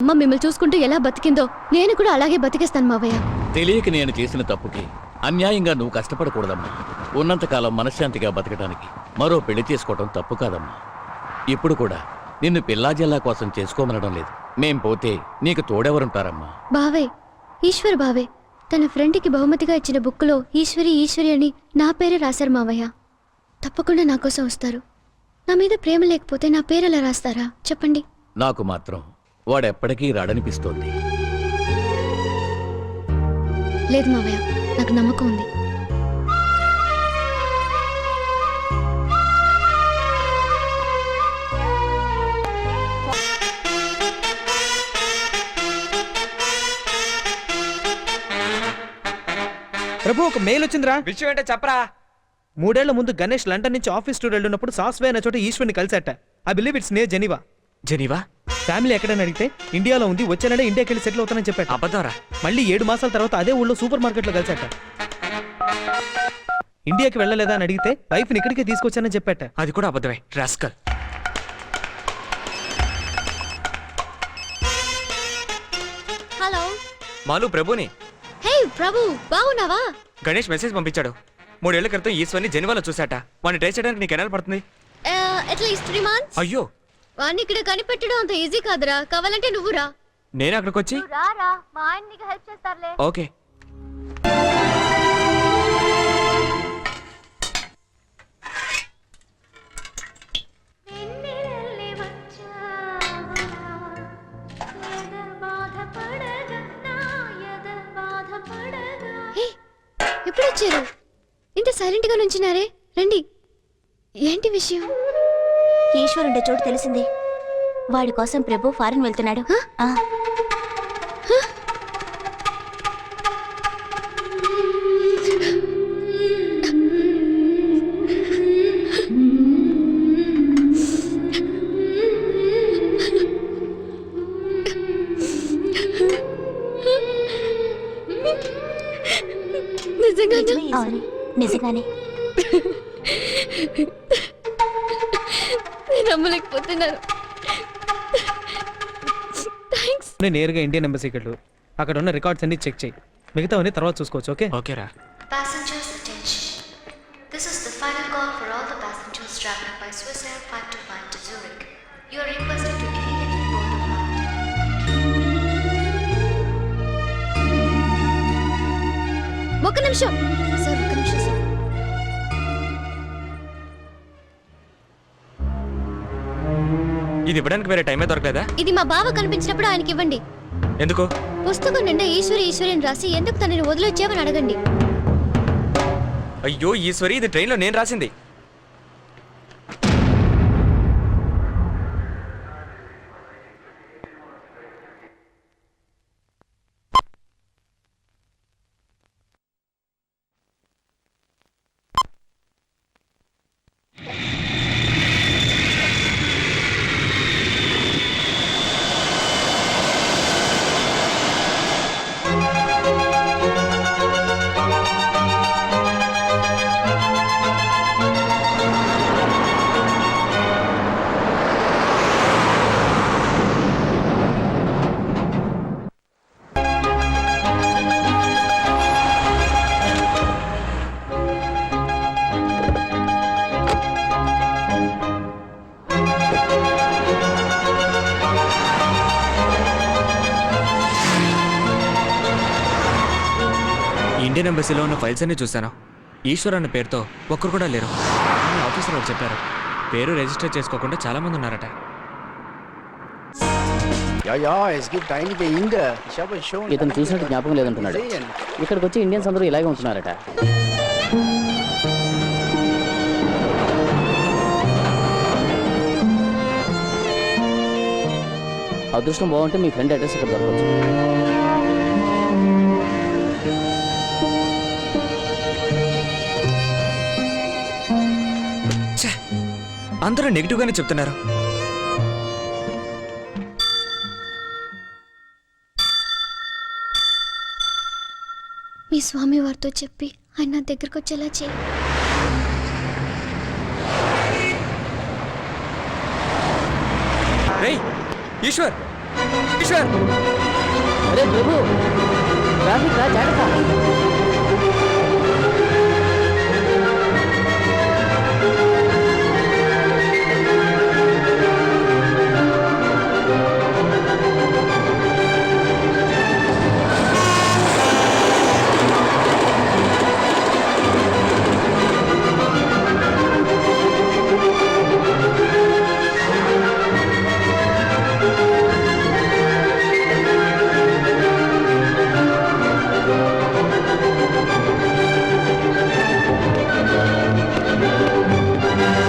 అమ్మ మిమ్మల్ని చూసుకుంటూ ఎలా బతికిందో నేను కూడా అలాగే బతికేస్తాను మావయ్య. తెలియక నేను చేసిన తప్పుకి అన్యాయంగా నువ్వు కష్టపడకూడదమ్మా. ఉన్నంతకాలం మనశ్శాంతిగా బతకడానికి మరో పెళ్ళి చేసుకోవడం తప్పు కాదమ్మా. ఇప్పుడు కూడా నిన్ను పిల్లాజల్లా కోసం చేసుకోమనడం లేదు. మేం పోతే నీకు తోడెవరుంటారమ్మా? బావే ఈశ్వర్ బావే తన ఫ్రెండ్కి బహుమతిగా ఇచ్చిన బుక్లో ఈశ్వరి ఈశ్వరి అని నా పేరే రాశారు మావయ్య. తప్పకుండా నా కోసం వస్తారు. నా మీద ప్రేమ లేకపోతే నా పేరు ఎలా రాస్తారా? చెప్పండి. నాకు మాత్రం వాడెప్పటికీ రాడనిపిస్తోంది. లేదు మావయ్య నాకు నమ్మకం ఉంది. ప్రభు ఒక మెయిల్ వచ్చిందిరా. విషయం ఏంటో చెప్పరా. మూడేళ్ళ ముందు గణేష్ లండన్ నుంచి ఆఫీస్ టూర్ వెళ్ళినప్పుడు సాస్వే అనే చోట ఈశ్వర్ని కలిసట ఐ బిలీవ్ ఇట్స్ నే జెనీవా జెనీవా? ఫ్యామిలీ ఎక్కడని అడిగితే ఇండియాలో ఉంది వచ్చే నెల ఇండియాకి వెళ్ళి సెటిల్ అవుతానని చెప్పాట. అబద్ధంరా? మళ్ళీ ఏడు మాసాల తర్వాత అదే ఊళ్ళో సూపర్ మార్కెట్లో కలిసట ఇండియాకి వెళ్ళలేదా అని అడిగితే వైఫ్ని ఇక్కడికే తీసుకొచ్చానని చెప్పాట. అది కూడా అబద్ధమే. Rascal hello. మాలు ప్రభుని. హే ప్రభు బాగున్నావా? గణేష్ మెసేజ్ పంపించాడు. మూడేళ్ళ క్రితం ఈశ్వర్ని జెనీవాలో చూశాట. వాడిని ట్రై చేయడానికి నీకు ఎన్నాళ్ళు పడుతుంది? అట్లీస్ట్ త్రీ మంత్స్ అయ్యో వాడిని ఇక్కడ కనిపెట్టడం అంత ఈజీ కాదురా. కావాలంటే నువ్వు రా. నేను అక్కడికి వచ్చి రారా మా ఆయన నీకు హెల్ప్ చేస్తారులే. ఓకే. ఎప్పుడు వచ్చారు ఇంత సైలెంట్గా నుంచున్నారే. రండి. ఏంటి విషయం? ఈశ్వరుండే చోటు తెలిసింది. వాడి కోసం ప్రభు ఫారెన్ వెళ్తున్నాడు. నిజంగానే? నేను నమ్మలేకపోతున్నారు నేరుగా ఇండియన్ ఎంబసీకి వెళ్ళు అక్కడ రికార్డ్స్ అన్ని చెక్ చేయి. మిగతా తర్వాత చూసుకోవచ్చు సార్ ఒక ఇది ఇవ్వడానికి వేరే టైమే దొరకలేదా? ఇది మా బావ కనిపించినప్పుడు ఆయనకి ఇవ్వండి. ఎందుకు? పుస్తకం నిండా ఈశ్వరి ఈశ్వరి అని రాసి ఎందుకు తనని వదిలొచ్చావని అడగండి. అయ్యో ఈశ్వరి ఇది ట్రైన్లో నేను రాసింది. ఇండియన్ ఎంబసీలో ఉన్న ఫైల్స్ అన్ని చూశాను. ఈశ్వర్ అన్న పేరుతో ఒక్కరు కూడా లేరు. కానీ ఆఫీసర్ వారు చెప్పారు. పేరు రిజిస్టర్ చేసుకోకుండా చాలా మంది ఉన్నారట. ఇతను చూసినట్టు జ్ఞాపకం లేదంటున్నాడు. ఇక్కడికి వచ్చి ఇండియన్స్ అందరూ ఇలాగే ఉంటున్నారట. అదృష్టం బాగుంటే మీ ఫ్రెండ్ అడ్రస్ ఇక్కడ దొరకవచ్చు. అందరూ నెగిటివ్గానే చెప్తున్నారు. మీ స్వామి వారితో చెప్పి ఆయన నా దగ్గరకు వచ్చేలా చేయి. రేయ్ ఈశ్వర్ ఈశ్వర్. అరే ప్రభు ట్రాఫిక్ రా జాగ్రత్త.